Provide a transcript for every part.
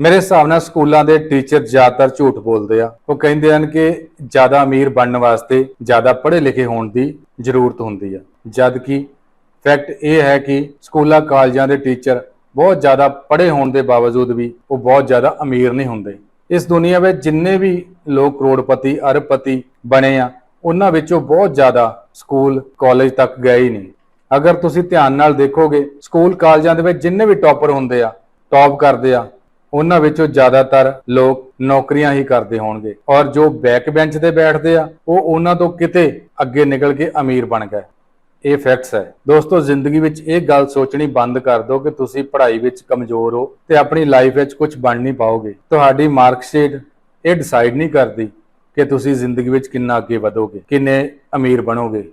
ਮੇਰੇ ਹਿਸਾਬ ਨਾਲ ਸਕੂਲਾਂ ਦੇ ਟੀਚਰ ਜ਼ਿਆਦਾਤਰ ਝੂਠ ਬੋਲਦੇ ਆ। ਉਹ ਕਹਿੰਦੇ ਹਨ ਕਿ ਜ਼ਿਆਦਾ ਅਮੀਰ ਬਣਨ ਵਾਸਤੇ ਜ਼ਿਆਦਾ ਪੜ੍ਹੇ ਲਿਖੇ ਹੋਣ ਦੀ ਜ਼ਰੂਰਤ ਹੁੰਦੀ ਆ। ਜਦ ਕਿ ਫੈਕਟ ਇਹ ਹੈ ਕਿ ਸਕੂਲਾਂ, ਕਾਲਜਾਂ ਦੇ ਟੀਚਰ ਬਹੁਤ ਜ਼ਿਆਦਾ ਪੜ੍ਹੇ ਹੋਣ ਦੇ ਬਾਵਜੂਦ ਵੀ ਉਹ ਬਹੁਤ ਜ਼ਿਆਦਾ ਅਮੀਰ ਨਹੀਂ ਹੁੰਦੇ। ਇਸ ਦੁਨੀਆ ਵਿੱਚ ਜਿੰਨੇ ਵੀ ਲੋਕ ਕਰੋੜਪਤੀ, ਅਰਬਪਤੀ ਬਣੇ ਆ, ਉਹਨਾਂ ਵਿੱਚੋਂ ਬਹੁਤ ਜ਼ਿਆਦਾ ਸਕੂਲ, ਕਾਲਜ ਤੱਕ ਗਏ ਹੀ ਨਹੀਂ। ਅਗਰ ਤੁਸੀਂ ਧਿਆਨ ਨਾਲ ਦੇਖੋਗੇ, ਸਕੂਲ, ਕਾਲਜਾਂ ਦੇ ਵਿੱਚ ਜਿੰਨੇ ਵੀ ਟੌਪਰ ਹੁੰਦੇ ਆ, ਟੌਪ ਕਰਦੇ ਆ ਉਹਨਾਂ ਵਿੱਚੋਂ ਜ਼ਿਆਦਾਤਰ ਲੋਕ ਨੌਕਰੀਆਂ ਹੀ ਕਰਦੇ ਹੋਣਗੇ। ਔਰ ਜੋ ਬੈਕ ਬੈਂਚ ਤੇ ਬੈਠਦੇ ਆ, ਉਹ ਉਹਨਾਂ ਤੋਂ ਕਿਤੇ ਅੱਗੇ ਨਿਕਲ ਕੇ ਅਮੀਰ ਬਣ ਗਏ। ਇਹ ਫੈਕਟਸ ਹੈ। ਦੋਸਤੋ, ਜ਼ਿੰਦਗੀ ਵਿੱਚ ਇਹ ਗੱਲ ਸੋਚਣੀ ਬੰਦ ਕਰ ਦਿਓ ਕਿ ਤੁਸੀਂ ਪੜ੍ਹਾਈ ਵਿੱਚ ਕਮਜ਼ੋਰ ਹੋ ਤੇ ਆਪਣੀ ਲਾਈਫ ਵਿੱਚ ਕੁਝ ਬਣ ਨਹੀਂ ਪਾਓਗੇ। ਤੁਹਾਡੀ ਮਾਰਕਸ਼ੀਟ ਇਹ ਡਿਸਾਈਡ ਨਹੀਂ ਕਰਦੀ ਕਿ ਤੁਸੀਂ ਜ਼ਿੰਦਗੀ ਵਿੱਚ ਕਿੰਨਾ ਅੱਗੇ ਵਧੋਗੇ, ਕਿੰਨੇ ਅਮੀਰ ਬਣੋਗੇ।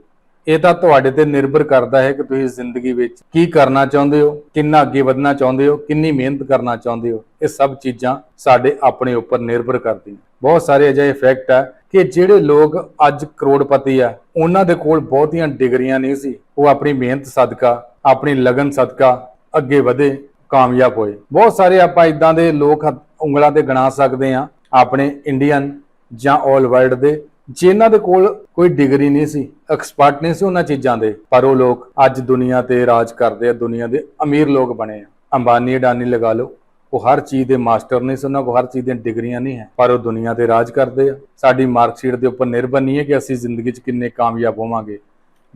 ਇਹ ਤਾਂ ਤੁਹਾਡੇ ਤੇ ਨਿਰਭਰ ਕਰਦਾ ਹੈ ਕਿ ਤੁਸੀਂ ਜ਼ਿੰਦਗੀ ਵਿੱਚ ਕੀ ਕਰਨਾ ਚਾਹੁੰਦੇ ਹੋ, ਕਿੰਨਾ ਅੱਗੇ ਵਧਣਾ ਚਾਹੁੰਦੇ ਹੋ, ਕਿੰਨੀ ਮਿਹਨਤ ਕਰਨਾ ਚਾਹੁੰਦੇ ਹੋ। ਇਹ ਸਭ ਚੀਜ਼ਾਂ ਸਾਡੇ ਆਪਣੇ ਉੱਪਰ ਨਿਰਭਰ ਕਰਦੀਆਂ। ਬਹੁਤ ਸਾਰੇ ਅਜਿਹੇ ਫੈਕਟ ਹੈ ਕਿ ਜਿਹੜੇ ਲੋਕ ਅੱਜ ਕਰੋੜਪਤੀ ਆ, ਉਹਨਾਂ ਦੇ ਕੋਲ ਬਹੁਤੀਆਂ ਡਿਗਰੀਆਂ ਨਹੀਂ ਸੀ। ਉਹ ਆਪਣੀ ਮਿਹਨਤ ਸਦਕਾ, ਆਪਣੀ ਲਗਨ ਸਦਕਾ ਅੱਗੇ ਵਧੇ, ਕਾਮਯਾਬ ਹੋਏ। ਬਹੁਤ ਸਾਰੇ ਆਪਾਂ ਇਦਾਂ ਦੇ ਲੋਕ ਉਂਗਲਾਂ ਤੇ ਗਿਣਾ ਸਕਦੇ ਆ ਆਪਣੇ ਇੰਡੀਅਨ ਜਾਂ 올 ਵਰਲਡ ਦੇ ਜਿਨ੍ਹਾਂ ਦੇ ਕੋਲ ਕੋਈ ਡਿਗਰੀ ਨਹੀਂ ਸੀ ਐਕਸਪਰਟ ਨਹੀਂ ਸੀ ਉਹਨਾਂ ਚੀਜ਼ਾਂ ਦੇ। ਪਰ ਉਹ ਲੋਕ ਅੱਜ ਦੁਨੀਆ ਤੇ ਰਾਜ ਕਰਦੇ ਆ, ਦੁਨੀਆ ਦੇ ਅਮੀਰ ਲੋਕ ਬਣੇ ਆ। ਅੰਬਾਨੀ, ਅਡਾਨੀ ਲਗਾ ਲਓ, ਉਹ ਹਰ ਚੀਜ਼ ਦੇ ਮਾਸਟਰ ਨਹੀਂ ਸੀ, ਉਹਨਾਂ ਕੋਲ ਹਰ ਚੀਜ਼ ਦੀਆਂ ਡਿਗਰੀਆਂ ਨਹੀਂ ਹੈ। ਪਰ ਉਹ ਦੁਨੀਆ ਤੇ ਰਾਜ ਕਰਦੇ ਆ। ਸਾਡੀ ਮਾਰਕਸ਼ੀਟ ਦੇ ਉੱਪਰ ਨਿਰਭਰ ਨਹੀਂ ਹੈ ਕਿ ਅਸੀਂ ਜ਼ਿੰਦਗੀ 'ਚ ਕਿੰਨੇ ਕਾਮਯਾਬ ਹੋਵਾਂਗੇ।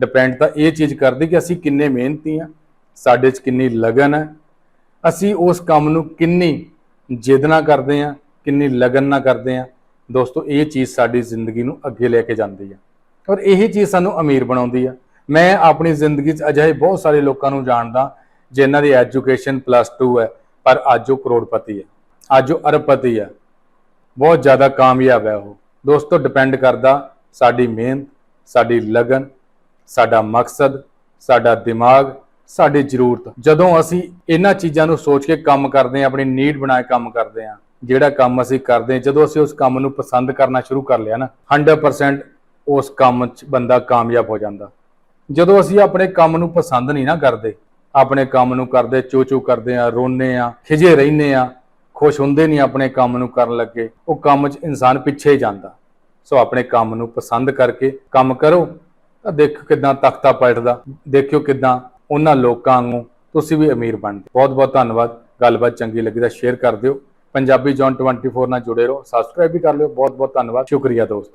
ਡਿਪੈਂਡ ਤਾਂ ਇਹ ਚੀਜ਼ ਕਰਦੀ ਕਿ ਅਸੀਂ ਕਿੰਨੇ ਮਿਹਨਤੀ ਆ, ਸਾਡੇ 'ਚ ਕਿੰਨੀ ਲਗਨ ਹੈ ਅਸੀਂ ਉਸ ਕੰਮ ਨੂੰ ਕਿੰਨੀ ਜਿੱਦ ਨਾਲ ਕਰਦੇ ਆ, ਕਿੰਨੀ ਲਗਨ ਨਾਲ ਕਰਦੇ ਆ। ਦੋਸਤੋ, ਇਹ ਚੀਜ਼ ਸਾਡੀ ਜ਼ਿੰਦਗੀ ਨੂੰ ਅੱਗੇ ਲੈ ਕੇ ਜਾਂਦੀ ਆ। ਔਰ ਇਹੀ ਚੀਜ਼ ਸਾਨੂੰ ਅਮੀਰ ਬਣਾਉਂਦੀ ਆ। ਮੈਂ ਆਪਣੀ ਜ਼ਿੰਦਗੀ 'ਚ ਅਜਿਹੇ ਬਹੁਤ ਸਾਰੇ ਲੋਕਾਂ ਨੂੰ ਜਾਣਦਾ ਜਿਨ੍ਹਾਂ ਦੀ ਐਜੂਕੇਸ਼ਨ ਪਲੱਸ 2 ਹੈ, ਪਰ ਅੱਜ ਉਹ ਕਰੋੜਪਤੀ ਹੈ। ਅੱਜ ਉਹ ਅਰਬਪਤੀ ਹੈ। ਬਹੁਤ ਜ਼ਿਆਦਾ ਕਾਮਯਾਬ ਹੈ ਉਹ। ਦੋਸਤੋ ਡਿਪੈਂਡ ਕਰਦਾ ਸਾਡੀ ਮਿਹਨਤ, ਸਾਡੀ ਲਗਨ, ਸਾਡਾ ਮਕਸਦ, ਸਾਡਾ ਦਿਮਾਗ, ਸਾਡੀ ਜ਼ਰੂਰਤ। ਜਦੋਂ ਅਸੀਂ ਇਹਨਾਂ ਚੀਜ਼ਾਂ ਨੂੰ ਸੋਚ ਕੇ ਕੰਮ ਕਰਦੇ ਹਾਂ, ਆਪਣੀ ਨੀਡ ਬਣਾਏ ਕੰਮ ਕਰਦੇ ਹਾਂ ਜਿਹੜਾ ਕੰਮ ਅਸੀਂ ਕਰਦੇ ਜਦੋਂ ਅਸੀਂ ਉਸ ਕੰਮ ਨੂੰ ਪਸੰਦ ਕਰਨਾ ਸ਼ੁਰੂ ਕਰ ਲਿਆ ਨਾ 100% ਉਸ ਕੰਮ 'ਚ ਬੰਦਾ ਕਾਮਯਾਬ ਹੋ ਜਾਂਦਾ। ਜਦੋਂ ਅਸੀਂ ਆਪਣੇ ਕੰਮ ਨੂੰ ਪਸੰਦ ਨਹੀਂ ਨਾ ਕਰਦੇ, ਆਪਣੇ ਕੰਮ ਨੂੰ ਕਰਦੇ ਚੋ ਚੋ ਕਰਦੇ ਆ ਰੋਨੇ ਆ ਖਿਜੇ ਰਹਿੰਦੇ ਆ ਖੁਸ਼ ਹੁੰਦੇ ਨਹੀਂ ਆਪਣੇ ਕੰਮ ਨੂੰ ਕਰਨ ਲੱਗੇ, ਉਹ ਕੰਮ 'ਚ ਇਨਸਾਨ ਪਿੱਛੇ ਹੀ ਜਾਂਦਾ। ਸੋ ਆਪਣੇ ਕੰਮ ਨੂੰ ਪਸੰਦ ਕਰਕੇ ਕੰਮ ਕਰੋ, ਤਾਂ ਦੇਖੋ ਕਿਦਾਂ ਤਖਤਾ ਪਲਟਦਾ, ਦੇਖਿਓ ਕਿਦਾਂ ਉਹਨਾਂ ਲੋਕਾਂ ਨੂੰ ਤੁਸੀਂ ਵੀ ਅਮੀਰ ਬਣਦੇ। ਬਹੁਤ ਬਹੁਤ ਧੰਨਵਾਦ, ਗੱਲਬਾਤ ਚੰਗੀ ਲੱਗੀ ਤਾਂ ਸ਼ੇਅਰ ਕਰ ਦਿਓ। ਪੰਜਾਬੀ ਜੌਨ 24 ਨਾਲ ਜੁੜੇ ਰਹੋ। ਸਬਸਕ੍ਰਾਈਬ ਵੀ ਕਰ ਲਿਓ। ਬਹੁਤ ਬਹੁਤ ਧੰਨਵਾਦ। ਸ਼ੁਕਰੀਆ ਦੋਸਤ।